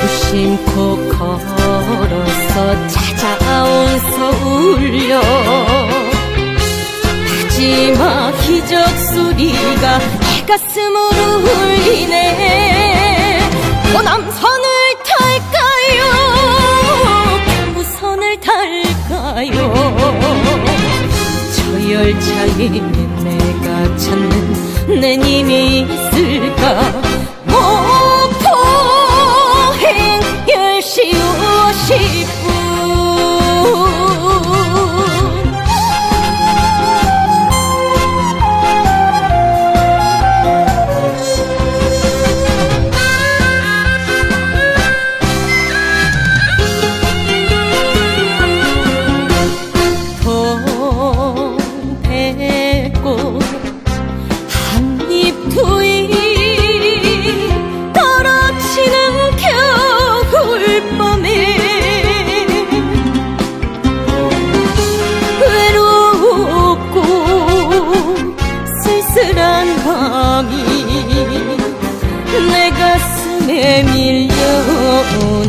무심코 걸어서 찾아온 서울여 마지막 기적 소리가 내 가슴으로 울리네. 호남선을 탈까요? 경부선을 탈까요? 저 열차에 내가 찾는 내 님이 있을까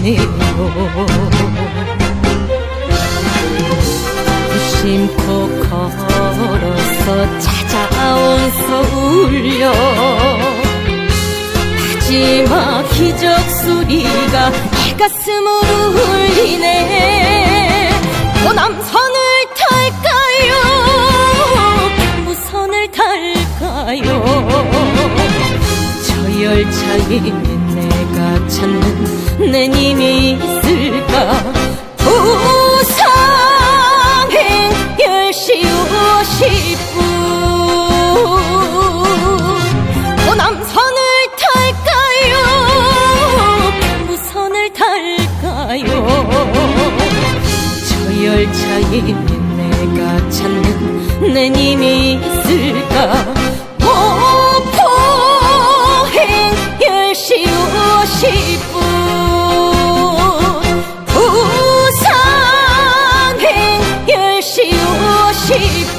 밀려오네요 무심코 걸어서 찾아온 서울여 마지막 기적 소리가 내 가슴으로 울리네. 호남선을 탈까요? 경부선을 탈까요? 저 열차에 내가 찾는 내 님이 있을까? 부산행 10시 50분 호남선을 탈까요? 경부선을 탈까요? 저 열차에 내가 찾는 내 님이 keep